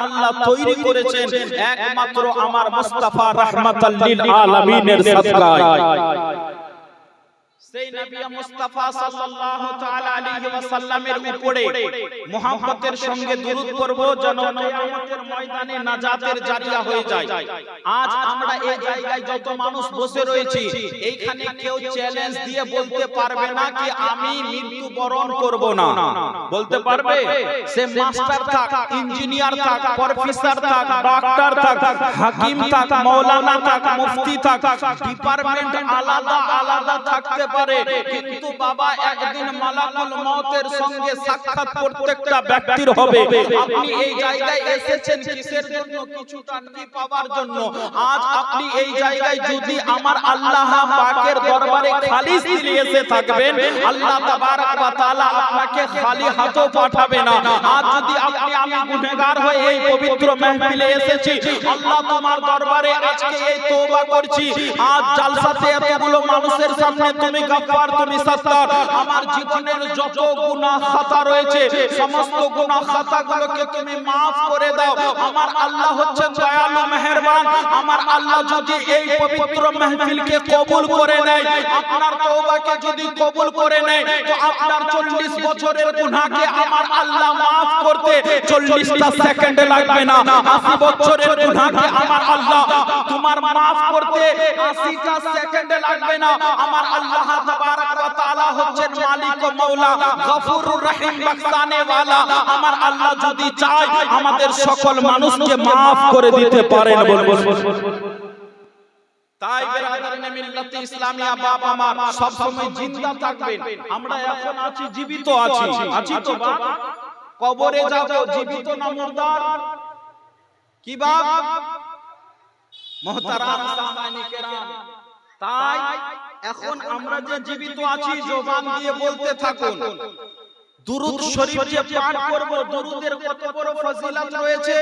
আল্লাহ তৈরি করেছেন একমাত্র আমার মুস্তাফা রাহমাতাল লিল আলামিনের সাদকায় সেই নবী মুস্তাফা সাল্লাল্লাহু তাআলা আলাইহি ওয়াসাল্লামের উপরে মুহাব্বতের সঙ্গে দরুদ পড়ব যেন কিয়ামতের ময়দানে নাজাতের জারিয়া হয়ে যায়। আজ আমরা এই জায়গায় যত মানুষ বসে রয়েছি এইখানে কেউ চ্যালেঞ্জ দিয়ে বলতে পারবে না কি আমি মৃত্যু বরণ করব না। বলতে পারবে? সে মাস্টার থাক ইঞ্জিনিয়ার থাক প্রফেসর থাক ডক্টর থাক হাকিম থাক মাওলানা থাক মুফতি থাক ডিপার্টমেন্ট আলাদা আলাদা থাকতে পারে কিন্তু বাবা একদিন মালাকুল মউতের সঙ্গে সাক্ষাৎ প্রত্যেকটা ব্যক্তির হবে। আপনি এই জায়গায় এসেছেন কিসের জন্য? কিছুটা কি পাওয়ার জন্য। আজ আপনি এই জায়গায় যদি আমার আল্লাহ পাকের দরবারে খালিস এসে থাকবেন। আল্লাহ তাবারক ওয়া তাআলা আপনাকে খালি হাতও পাঠাবে না। আজ যদি আপনি আমি গুনাহগার হয়ে এই পবিত্র মাহফিলে এসেছি। আল্লাহ তোমার দরবারে আজকে এই তওবা করছি। আজ জালসাতে এতগুলো মানুষের সামনে তুমি গফফার তুমি সত্তার। আমার জীবনের যত গুনাহ খাতা রয়েছে, সমস্ত গুনাহ খাতাগুলোকে তুমি maaf করে দাও। আমার আল্লাহ হচ্ছে দয়ালু, মেহেরবান। আমার আল্লাহ যদি এই পবিত্র মাহফিলকে কবুল করে নেয়, আপনার তওবাকে যদি কবুল করে নেয়, তো আপনার 40 বছরের গুনাহকে আমার আল্লাহ maaf করতে 40টা সেকেন্ড লাগবে না। 80 বছরের গুনাহকে আমার আল্লাহ তোমার maaf করতে 80টা সেকেন্ড লাগবে না। আমার আল্লাহ আমাদের সকল মানুষকে maaf আমার এখন আছি, জীবিত আছি। আছি তো বাপ? কবরে যাব, জীবিত না মুর্দার? কি বাপ? মহতারাম তাই এখন আমরা যে জীবিত আছি জবান দিয়ে বলতে থাকুন। দুরুদ শরীফ যে পাঠ করব দুরুদের কত বড় ফজিলত রয়েছে।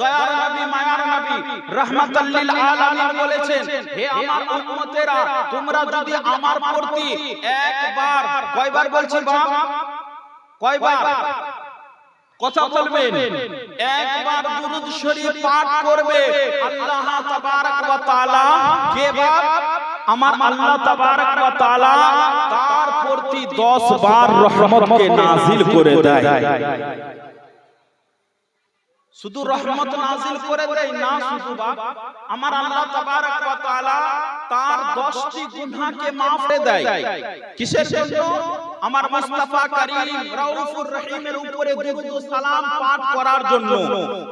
দয়ার নবী মায়ার নবী রাহমাতাল লিল আলামিন বলেছেন হে আমার উম্মতেরা তোমরা যদি আমার প্রতি একবার কয়বার বলছি বাপ? কয়বার? কথা বলবেন। একবার দুরুদ শরীফ পাঠ করবে আল্লাহ তাবারক ওয়া তাআলা কে বাপ? আমার আল্লাহ তাবারক ওয়া তাআলা তার প্রতি 10 বার রহমতকে নাজিল করে দেয়। শুধু রহমত নাজিল করে দেয় না শুধু বাপ আমার আল্লাহ তাবারক ওয়া তাআলা তার 10টি গুনাহকে maaf করে দেয়। কিসের জন্য? আমার মুস্তাফা করিম রাউফুর রহিমের উপরে দুরূদ ও সালাম পাঠ করার জন্য।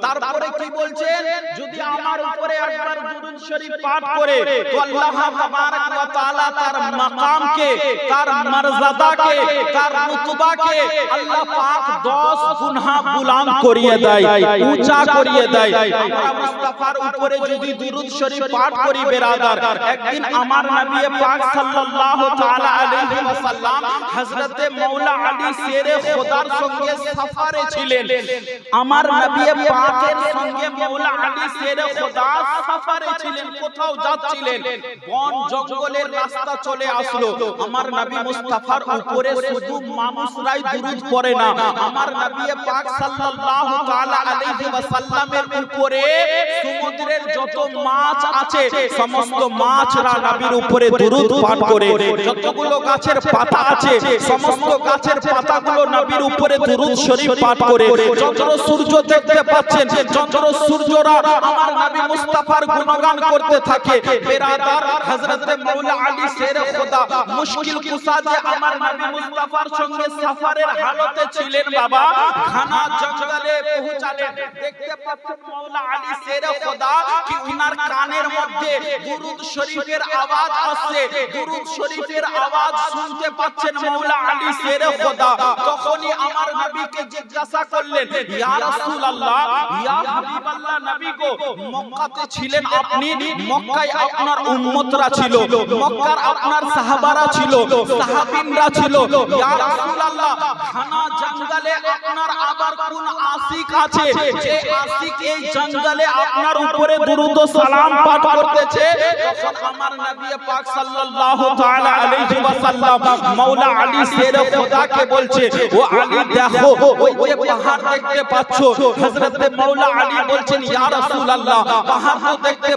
তারপরে কি বলছেন? যদি শরীফ পাঠ করে তো আল্লাহ তাবারক ওয়া তাআলা তার মাকামকে, তার মর্যাদাকে তার রুতবাকে আল্লাহ পাক 10 গুনাহ বুলান করিয়ে দেয়, উঁচা করিয়ে দেয়। আমরা মুস্তাফার উপরে যদি দুরূদ শরীফ পাঠ করি বেরাদার, একদিন আমার নবী পাক সাল্লাল্লাহু তাআলা আলাইহি ওয়াসাল্লাম হযরতে মাওলা আলী শেরে খোদার সঙ্গে সফরে ছিলেন। আমার নবী পাকের সঙ্গে মাওলা আলী শেরে খোদা সফরে ছিলেন কোথাও যাচ্ছিলেন? বন জঙ্গলের রাস্তা চলে আসলো। আমার নবী মুস্তাফার উপরে শুধু মানুষরাই দুরূদ পড়ে না, আমার নবী পাক সাল্লাল্লাহু তাআলা আলাইহি উপরে সমুদ্রের যত মাছ আছে, সমস্ত মাছরা নবীর উপরে দুরূদ পাঠ করে। যতগুলো গাছের পাতা আছে, সমস্ত গাছের পাতাগুলো নবীর উপরে দুরূদ শরীফ পাঠ করে। চন্দ্র সূর্য দেখতে পাচ্ছেন, চন্দ্র সূর্যরা আমার নবী মুস্তাফার গুণগান করতে থাকে। বেরাদার হযরত মাওলা আলী শেরে খোদা, মুশকিল কুসা যে আমার নবী মুস্তাফার সঙ্গে সফরের হালতে ছিলেন বাবা ঘানা জঙ্গলে পৌঁছালেন। দেখতে পাচ্ছেন মাওলা আলী শেরে খোদা কি উনার কানের মধ্যে দুরূদ শরীফের আওয়াজ আসছে। দুরূদ শরীফের আওয়াজ শুনতে পাচ্ছেন মাওলা আলী শেরে খোদা। তখনই আমার নবীকে জিজ্ঞাসা করলেন, ইয়া রাসূলুল্লাহ, ইয়া হাবিবাল্লাহ নবী গো, মক্কাতে ছিলেন আপনি? মক্কায় আপনার উপরে দুরুদ সালাম পাঠ করতেছে দেখতে পাচ্ছো। হযরতে মাওলা আলী বলছেন, ইয়া রাসূলুল্লাহ, পাহাড় দেখতে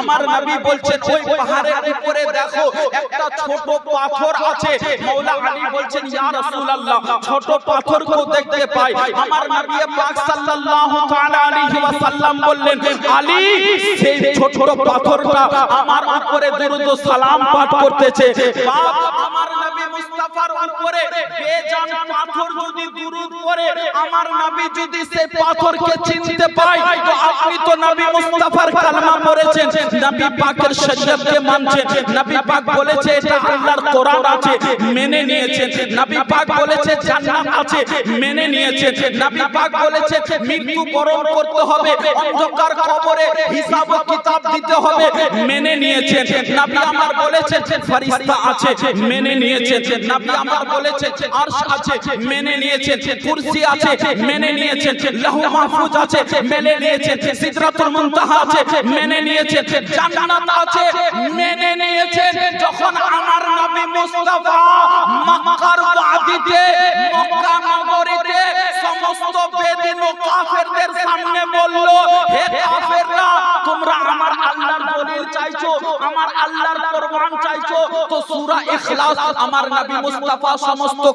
আমার নবী বলছেন ওই পাহাড়ের উপরে দেখো একটা ছোট পাথর আছে। মাওলা আলী বলছেন ইয়া রাসূলুল্লাহ ছোট পাথর কো দেখতে পাই। আমার নবী পাক সাল্লাল্লাহু তাআলা আলাইহি ওয়াসাল্লাম বললেন আলী সেই ছোট পাথরটা আমার উপরে দরুদ সালাম পাঠ করতেছে। বাপ আমার নবী মুস্তাফার উপরে পাথর যদি দরুদ পড়ে, আমার নবী যদি সেই পাথরকে চিনতে পায়, তো আপনি তো নবী মুস্তাফার কালমা পড়েছেন। নবী পাকের শরীয়তকে মানছেন। নবী পাক বলেছে, এটা আল্লাহর কোরআন আছে, মেনে নিয়েছেন নবী পাক বলেছে, জান্নাত আছে, মেনে নিয়েছেন নবী পাক বলেছে, মৃত্যু বরণ করতে হবে, অন্ধকার কবরে হিসাব কিতাব দিতে হবে, মেনে নিয়েছেন নবী আমার বলেছেন ফেরেশতা আছে, মেনে নিয়েছেন নবী আমার বলেছেন আরশ আছে মেনে নিয়েছেন কুরসি আছে মেনে নিয়েছেন লাহু মাহফুজ আছে মেনে নিয়েছেন সিদরাতুল মুনতাহা আছে মেনে নিয়েছেন জান্নাত আছে মেনে নিয়েছেন যখন আমার নবী মুস্তাফা মক্কার ওয়াদিতে মক্কা নগরীতে সমস্ত বেদিন ও কাফেরদের সামনে বলল হে কাফেররা তোমরা আমার আল্লাহর দলিল চাইছো আমার আল্লাহর কোরবান চাইছো তো সূরা ইখলাস আমার নবী মুস্তাফা সমস্ত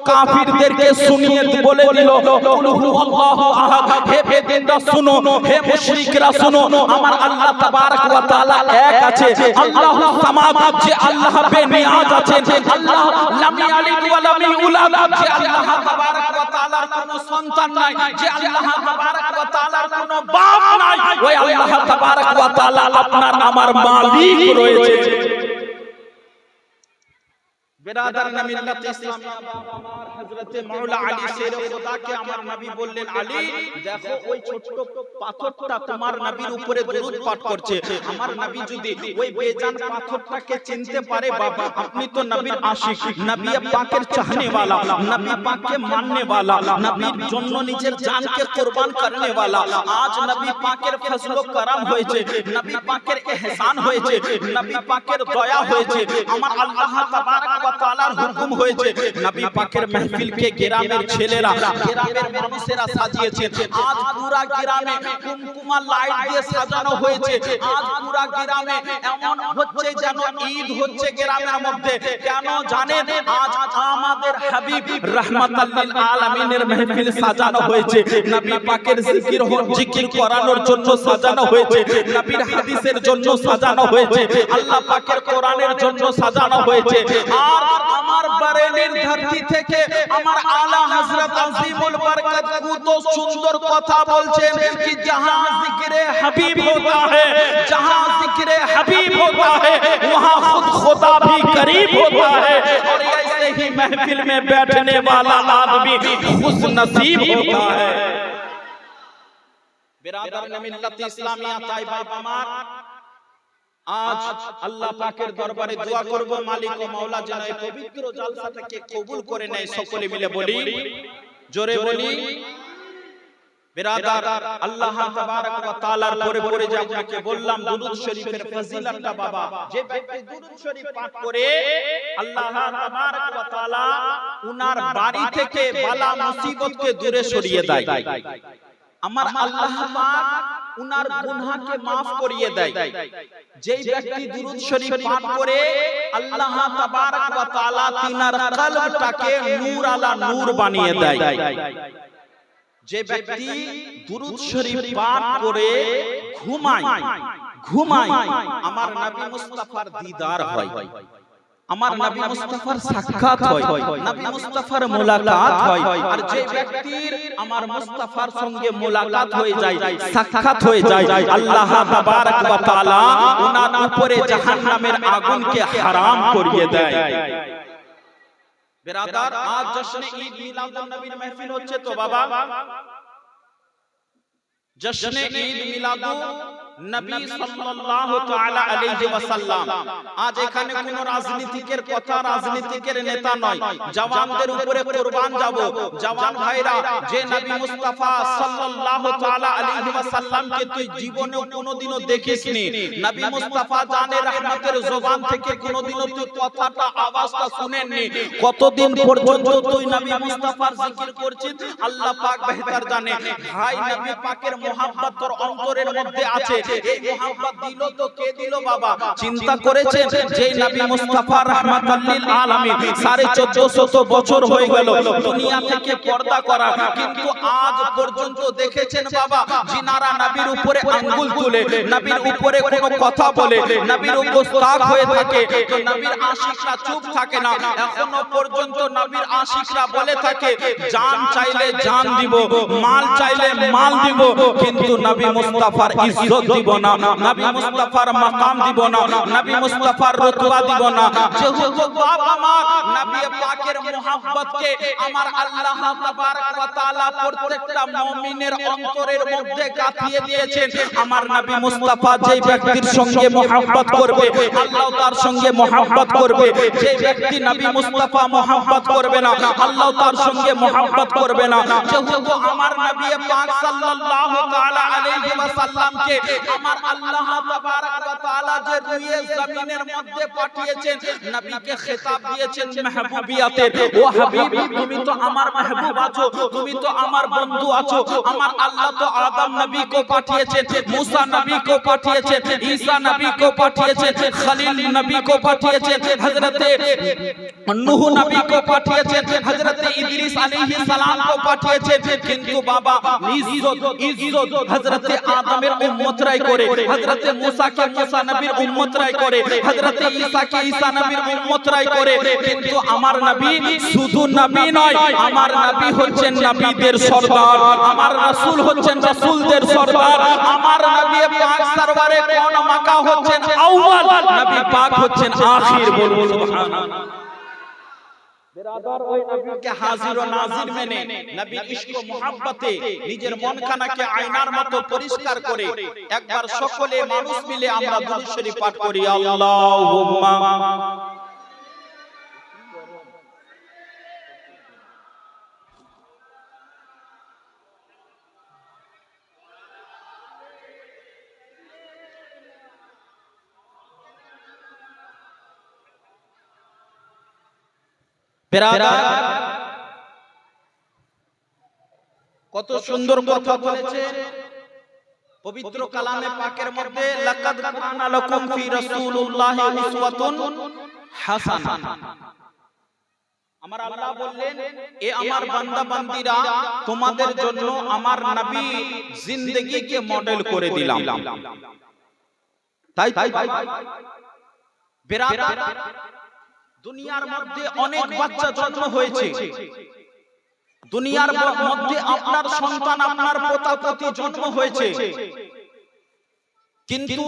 কাফিরদেরকে শুনিয়ে বলে দিল কুল হুয়াল্লাহু আহাদ। হে বেদিনরা, শুনো, হে মুশরিকরা, শুনো, আমার আল্লাহ তাবারক ওয়া তাআলা এক আছে। আল্লাহু সামাদ যে আল্লাহ বেনিয়াজ আছেন আল্লাহ লাম ইয়ালিদ ওয়া লাম ইউলাদ যে আল্লাহ তাবারক ওয়া তাআলার কোনো সন্তান নাই। যে আল্লাহ তাবারক ওয়া তাআলার কোনো বাপ নাই। ওই আল্লাহ তাবারক ওয়া তাআলা আপনার, আমার মালিক রয়েছে। বেরাদার মিল্লাত ইসলামিয়া বাবা আমার হযরতে মাওলা আলী শের খোদাকে আমার নবী বললেন আলী দেখো ওই ছোট্ট পাথরটা তোমার নবীর উপরে দরুদ পাঠ করছে আমার নবী যদি ওই বেজান পাথরটাকে চিনতে পারে বাবা আপনি তো নবীর আশিক নবী পাকের চাহনে वाला নবী পাককে মাননে वाला নবীর জন্য নিজের জানকে কুরবান করনে वाला আজ নবী পাকের ফজল ও করম হয়েছে নবী পাকের ইহসান হয়েছে নবী পাকের দয়া হয়েছে আমার আল্লাহ তাবারক ওয়া হুকুম হয়েছে, নবী পাকের গ্রামের ছেলেরা, গ্রামের মানুষেরা সাজিয়েছে। আজ গ্রামে লাইট দিয়ে সাজানো হয়েছে। আজ পুরা গ্রামে এমন হচ্ছে যেন ঈদ হচ্ছে গ্রামের মধ্যে। কেন জানেন? আজ আমাদের হাবিব রাহমাতাল লিল আলামিনের সাজানো হয়েছে। নবী পাকের জিকির জিকির করানোর জন্য সাজানো হয়েছে। নবীর হাদিসের জন্য সাজানো হয়েছে। আল্লাহ পাকের কোরআনের জন্য সাজানো হয়েছে। আর আমার বারেলির ধরতি থেকে আমার আলা হযরত আজিমুল বরকত কত সুন্দর কথা বলছেন কি যাহা জিকিরে হাবিব ہوتا ہے جہاں ذکر حبیب ہوتا ہے وہاں خود خدا بھی قریب ہوتا ہے اور ایسے ہی محفل میں بیٹھنے والا آدمی خوش نصیب ہوتا ہے। برادر ملت اسلامیہ طائبہ بمار আজ আল্লাহ পাকের দরবারে দোয়া করব মালিক ও মাওলা যেন এই পবিত্র জালসাটাকে কবুল করে নেয় সকলে মিলে বলি। জোরে বলি। বিরাদার আল্লাহ তাবারক ওয়া তাআলার পরে পরে যে আপনাকে বললাম দুরূদ শরীফের ফজিলতটা বাবা। যে ব্যক্তি দুরূদ শরীফ পাঠ করে আল্লাহ তাবারক ওয়া তাআলা উনার বাড়ি থেকে বালা মুসিবতকে দূরে সরিয়ে দেয়। আমার আল্লাহ পাক উনার গুনাহকে maaf করিয়ে দেয়। যেই ব্যক্তি দুরূদ শরীফ পাঠ করে আল্লাহ তাবারক ওয়া তাআলা তিনার কলবটাকে নূর আলা নূর বানিয়ে দেয়। যে ব্যক্তি দুরূদ শরীফ পাঠ করে ঘুমায়। ঘুমায়। আমার নবী মুস্তাফার দিদার হয়। আমার নবী মুস্তাফার সাক্ষাৎ হয়। নবী মুস্তাফার মোলাকাত হয়। আর যে ব্যক্তির আমার মুস্তাফার সঙ্গে মোলাকাত হয়ে যায়। সাক্ষাৎ হয়ে যায়। আল্লাহ তাবারক ওয়া তাআলা ওনার উপরে জাহান্নামের আগুনকে হারাম করিয়ে দেয়। বেরাদার আজ জশ্নে ঈদ মিলাদুন নবীর মাহফিল হচ্ছে তো বাবা? জশ্নে ঈদ মিলাদুন নবী সাল্লাল্লাহু তাআলা আলাইহি ওয়াসাল্লাম। আজ এখানে কোন রাজনীতিকের কথা রাজনীতিকের নেতা নয়। জওয়ানদের উপরে কুরবান যাব। জওয়ান ভাইরা যে নবী মুস্তাফা সাল্লাল্লাহু তাআলা আলাইহি ওয়াসাল্লামকে তুই জীবনে কোনোদিনও দেখিসনি। নবী মুস্তাফা জানে রহমতের জবান থেকে কোনোদিনও তুই কথাটা আওয়াজটা শুনেননি। কতদিন পর্যন্ত তুই নবী মুস্তাফার জিকির করছিস? আল্লাহ পাক বেহতার জানে। ভাই নবী পাকের মোহাব্বত তোর অন্তরের মধ্যে আছে। এই মোহাব্বত দিল তো কে দিল বাবা? চিন্তা করেছেন যে নবী মুস্তাফা রাহমাতাল্লিল আলামিন 1450 বছর হয়ে গেল। দুনিয়া থেকে পর্দা করা। কিন্তু আজ পর্যন্ত দেখেছেন বাবা জিনারা নবীর উপরে আঙ্গুল তুলে নবীর উপরে কোনো কথা বলে নবীর উপস্থাক হয়ে থাকে। তো নবীর আশিকরা চুপ থাকে না। এখনও পর্যন্ত নবীর আশিকরা বলে থাকে জান চাইলে জান দিব মাল চাইলে মাল দিব। কিন্তু নবী মুস্তাফার ইজ্জত দিব না, নবী মুস্তাফার মাকাম দিব না, নবী মুস্তাফার রতবা দিব না। যেহেতু বাপ আমার নবী পাকের মোহাব্বতকে আমার আল্লাহ তাবারক ওয়া তাআলা প্রত্যেকটা মুমিনের অন্তরের মধ্যে গাঁথিয়ে দিয়েছেন, আমার নবী মুস্তাফা যেই ব্যক্তির সঙ্গে মোহাব্বত করবে, আল্লাহ তার সঙ্গে মোহাব্বত করবে। যে ব্যক্তি নবী মুস্তাফা মোহাব্বত করবে না, আল্লাহ তার সঙ্গে মোহাব্বত করবে না। যেহেতু আমার নবী পাক সাল্লাল্লাহু তাআলা আলাইহি ওয়াসাল্লামকে আমার আল্লাহ তাবারক ওয়া তাআলা যে দুইয়ে জমিনের মধ্যে পাঠিয়েছেন নবীকে খেতাব দিয়েছেন মাহবুবিয়াতের ও হাবিবি তুমি তো আমার মাহবুব আছো তুমি তো আমার বন্ধু আছো আমার আল্লাহ তো আদম নবী কো পাঠিয়েছেন মুসা নবী কো পাঠিয়েছেন ঈসা নবী কো পাঠিয়েছেন খলিল নবী কো পাঠিয়েছেন হযরত নূহ নবী কো পাঠিয়েছেন হযরত ইদ্রিস আলাইহিস সালাম কো পাঠিয়েছেন কিন্তু বাবা ইজ্জত ইজ্জত হযরত আদমের উম্মত রে উম্মতরাই করে হযরতে মুসাকে মুসা নবীর উম্মতরাই করে হযরতে ঈসাকে ঈসা নবীর উম্মতরাই করে কিন্তু আমার নবী শুধু নবী নয় আমার নবী হচ্ছেন নবীদের সরদার আমার রাসূল হচ্ছেন রাসূলদের সরদার। আমার নবী পাক সরওয়ারে কোন মাকা হচ্ছেন আউয়াল। নবী পাক হচ্ছেন আখির বলুন সুবহানাল্লাহ। হাজির ও নাজির মেনে নিজের মনখানাকে আয়নার মতো পরিষ্কার করে একবার সকলে মানুষ মিলে আমরা পাঠ করি। আল্লাহুম্মা। কত সুন্দর কথা বলেছে। পবিত্র কালামে পাকের মধ্যে লাকাদ কানা লাকুম ফি রাসূলুল্লাহি উসওয়াতুন হাসানাহ আমার আল্লাহ বললেন এ আমার বান্দা বান্দিরা তোমাদের জন্য আমার নবী জিন্দেগিকে মডেল করে দিলাম। তাই তাই বেরাদার। দুনিয়ার মধ্যে অনেক বাচ্চা জন্ম হয়েছে। দুনিয়ার মধ্যে আপনার সন্তান আপনার পোতাপতি জন্ম হয়েছে। কিন্তু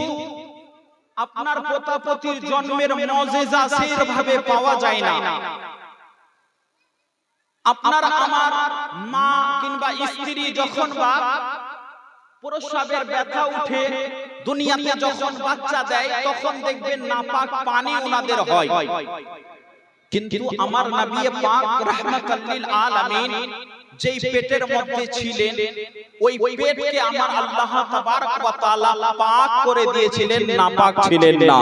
আপনার পোতাপতির জন্মের মজেজা সেভাবে পাওয়া যায় না। আপনার আমার মা কিংবা স্ত্রী যখন বা প্রসবের ব্যথা উঠে দুনিয়াতে যখন বাচ্চা দেয় তখন দেখবেন নাপাক পানি ওনাদের হয়। কিন্তু আমার নবী পাক রাহমাতাল আলামিন যেই পেটের মধ্যে ছিলেন ওই পেটকে আমার আল্লাহ তাবারক ওয়া তাআলা পাক করে দিয়েছিলেন নাপাক ছিলেন না।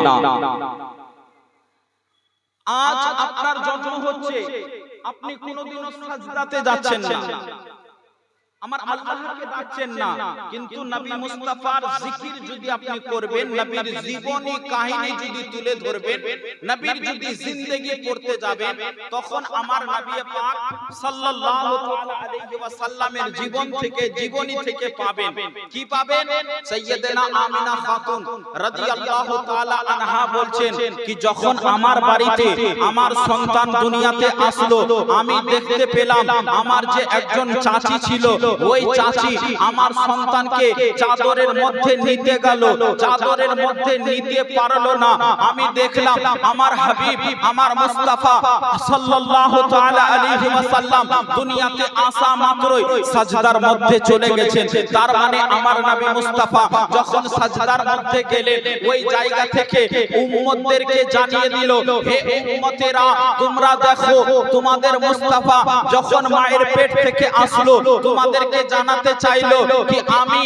আজ আপনার জন্ম হচ্ছে আপনি কোনোদিনও সাজদাতে যাচ্ছেন না। আমার আল্লাহকে ডাকছেন না। কিন্তু নবী মুস্তাফার জিকির যদি আপনি করবেন নবীর জীবনী কাহিনী যদি তুলে ধরবেন নবীর যদি জিন্দেগি পড়তে যাবেন তখন আমার নবী পাক সাল্লাল্লাহু আলাইহি ওয়াসাল্লামের জীবন থেকে জীবনী থেকে পাবেন। কি পাবেন? সাইয়্যিদানা আমিনা খাতুন রাদিয়াল্লাহু তাআলা আনহা বলছেন কি যখন আমার বাড়িতে আমার সন্তান দুনিয়াতে আসলো আমি দেখতে পেলাম আমার যে একজন চাচি ছিল ওই চাচি আমার সন্তানকে চাদরের মধ্যে নিতে গেল। চাদরের মধ্যে নিতে পারল না। আমি দেখলাম আমার হাবিব আমার মুস্তাফা সাল্লাল্লাহু তাআলা আলাইহি ওয়াসাল্লাম দুনিয়াতে আসা মাত্রই সাজদার মধ্যে চলে গেছেন। তার মানে আমার নবী মুস্তাফা যখন সাজদার মধ্যে গেলেন ওই জায়গা থেকে উম্মতদেরকে জানিয়ে দিল হে উম্মতেরা তোমরা দেখো তোমাদের মুস্তাফা যখন মায়ের পেট থেকে আসলো তোমাদেরকে জানাতে চাইলো কি আমি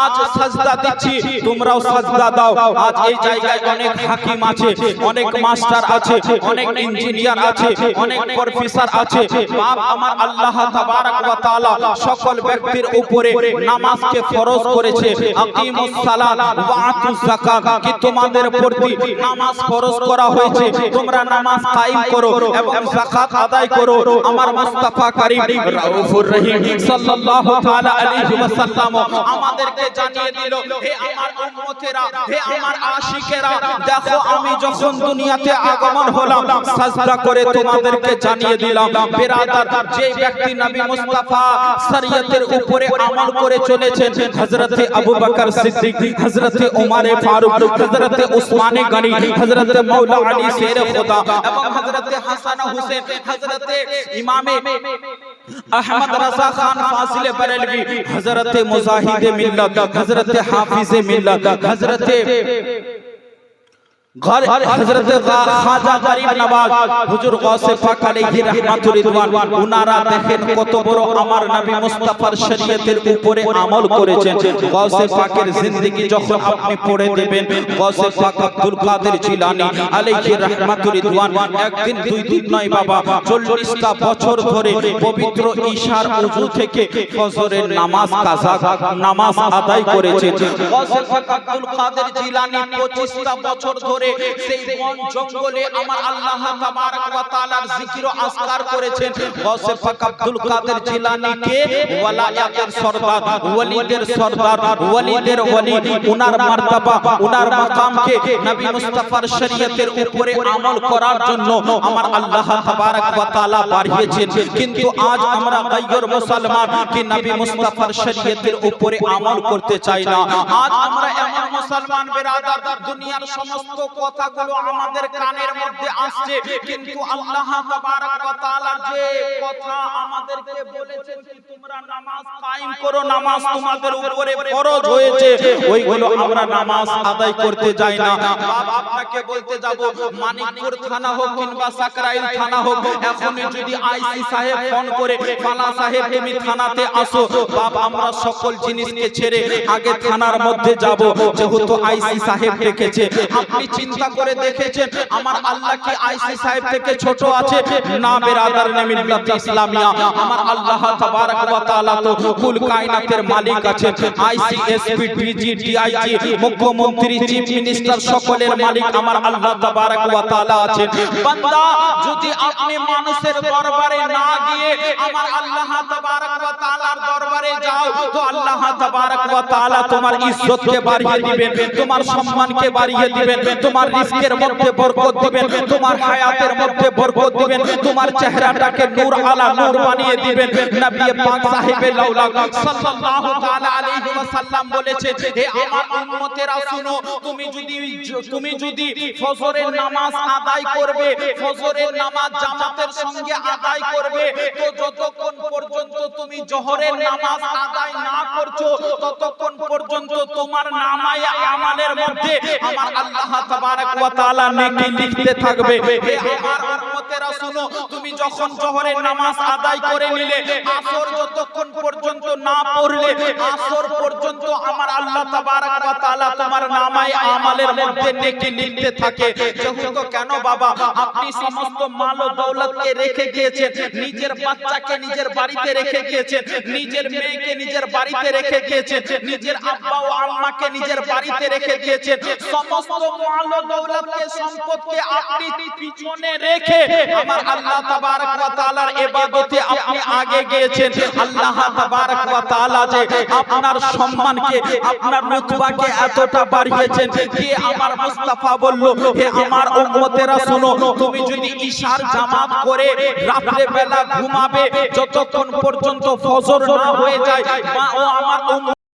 আজ সাজদা দিচ্ছি? তোমরাও সাজদা দাও। আজ এই জায়গায় অনেক হাকিম আছে অনেক মাস্টার আছে অনেক ইঞ্জিনিয়ার আছে অনেক প্রফেসর আছে। বাপ আমার আল্লাহ তাবারক ওয়া তাআলা সকল ব্যক্তির উপরে নামাজকে ফরজ করেছে। আকিমুস সালাত ওয়া আতুজ যাকাত। কি তোমাদের প্রতি নামাজ ফরজ করা হয়েছে? তোমরা নামাজ কায়েম করো এবং যাকাত আদায় করো। আমার মুস্তাফা করিম রাউফুর রহিম সাল্লাল্লাহু তাআলা আলাইহি ওয়াসাল্লাম আমাদেরকে জানিয়ে দিল হে আমার উম্মতেরা হে আমার আশিকেরা দেখো আমি যখন দুনিয়াতে আগমন হলাম সাজদা করে তোমাদেরকে জানিয়ে দিলাম বেরাদার যে ব্যক্তি নবী মুস্তাফা শরীয়তের উপরে আমল করে চলেছেন হযরতে আবু বকর সিদ্দিক হযরতে ওমর ফারুক হযরতে উসমান গনি হযরতে মাওলা আলী শের খোদা এবং হযরতে হাসান হুসেন হযরতে ইমামে আহমদ রাজা খান ফাজিল বরেলভি হযরতে মুজাহিদ মিল্লাত হযরতে হাফিজ মিল্লাত হযরতে ঘর হযরত খাজা গরিব নওয়াজ হুজুর গাউসে পাক আলাইহি রাহমাতুর রিদওয়ান উনারা দেখেন কত বড় আমার নবী মুস্তাফার শরীয়তের উপরে আমল করেছেন। গাউসে পাকের জিন্দেগি যখন আপনি পড়ে দেবেন গাউসে পাক আব্দুল কাদের জিলানী আলাইহি রাহমাতুর রিদওয়ান একদিন, দুই দিন নয় বাবা 40টা বছর ধরে পবিত্র ঈশার ওযু থেকে ফজরের নামাজ কাজা, নামাজ আদায় করেছেন। গাউসে পাক আব্দুল কাদের জিলানী 25টা বছর ধরে সেই বন জঙ্গলে আমার আল্লাহ তাবারক ওয়া তাআলার জিকির ও আজকার করেছেন। পাক আব্দুল কাদের জিলানী কে ওয়ালায়াতের সরদার, ওয়ালিদের সরদার, ওয়ালিদের ওয়ালি, উনার মার্তবা, উনার মাকামকে নবী মুস্তাফার শরীয়তের উপরে আমল করার জন্য আমার আল্লাহ তাবারক ওয়া তাআলা বাড়িয়েছেন। কিন্তু আজ আমরা গায়র মুসলমান কি নবী মুস্তাফার শরীয়তের উপরে আমল করতে চাই না। আজ আমরা এমন মুসলমান বেরাদার, দুনিয়ার সমস্ত কথাগুলো আমাদের কানের মধ্যে আসছে, কিন্তু আল্লাহ তাবারক ওয়া তাআলার যে কথা আমাদেরকে বলেছেন কি তোমরা নামাজ কায়েম করো, নামাজ তোমাদের উপরে ফরজ হয়েছে, ওইগুলো আমরা নামাজ আদায় করতে যাই না। আপনাকে বলতে যাব, মানিকপুর থানা হোক কিংবা সাকরাইল থানা হোক, এখনই যদি আইসি সাহেব ফোন করে, ফালা সাহেব তুমি থানাতে আসো। বাপ, আমরা সকল জিনিসকে ছেড়ে আগে থানার মধ্যে যাব, যেহেতু আইসি সাহেব ডেকেছে। আপনি চিন্তা করে দেখেছেন, আমার আল্লাহ কি আইসি সাহেব থেকে ছোট আছে? না, বেরাদার মিল্লাত ইসলামিয়া। আমার আল্লাহ তাবারক ওয়া তাআলা তো কুল কায়নাতের মালিক আছেন। আইসি, এসপি ডিজি ডিআইজি, মুখ্যমন্ত্রী, চিফ মিনিস্টার সকলের মালিক আমার আল্লাহ তাবারক ওয়া তাআলা আছেন। বান্দা, যদি আপনি মানুষের দরবারে না গিয়ে আমার আল্লাহ তাবারক ওয়া তাআলার দরবারে যাও, তো আল্লাহ তাবারক ওয়া তাআলা তোমার ইজ্জতকে বাড়িয়ে দিবেন, তোমার সম্মানকে বাড়িয়ে দিবেন তোমার রিস্কের মধ্যে বরকত দিবেন, তোমার হায়াতের মধ্যে বরকত দিবেন, তোমার চেহারাটাকে নূর আলা নূর বানিয়ে দিবেন। নবী পাক সাহেবে লাউলা সাল্লাল্লাহু তাআলা আলাইহি ওয়াসাল্লাম বলেছে হে আমার উম্মতেরা, শুনো, তুমি যদি তুমি যদি ফজরের নামাজ আদায় করবে ফজরের নামাজ জামাতের সঙ্গে আদায় করবে তো যতক্ষণ পর্যন্ত তুমি জহরের নামাজ আদায় না করছ ততক্ষণ পর্যন্ত তোমার নামায় আমালের মধ্যে আমার আল্লাহ তাবারক ওয়া তাআলা নেকি লিখতে থাকবে হে আমার উম্মতেরা শুনো, তুমি যখন জোহরের নামাজ আদায় করে নিলে, আসর যতক্ষণ পর্যন্ত না পড়লে, আসর পর্যন্ত আমার আল্লাহ তাবারক ওয়া তাআলা তোমার নামায় আমালের মধ্যে নেকি লিখতে থাকে। যেহেতু কেন বাবা? আপনি সমস্ত মাল ও দৌলতকে রেখে গিয়েছেন, নিজের বাচ্চাকে নিজের বাড়িতে রেখে গিয়েছেন, নিজের মেয়েকে নিজের বাড়িতে রেখে গিয়েছেন, নিজের আব্বা ও আম্মাকে নিজের বাড়িতে রেখে গিয়েছেন। সমস্ত মাল ও দৌলতকে, সম্পদকে আপনি পিছনে রেখে আমার আল্লাহ তাবারক ওয়া তাআলার ইবাদতে আপনি আগে গিয়েছেন। আল্লাহ তাবারক ওয়া তাআলা যে আপনার সম্মানকে আপনার রতবাকে এতটা বাড়িয়েছেন যে আমার মুস্তাফা বলল হে আমার উম্মতেরা শোনো তুমি যদি ঈশার জামাত করে রাত্রে বেলা ঘুমাবে যতক্ষণ পর্যন্ত ফজর না হয়ে যায় মা ও আমার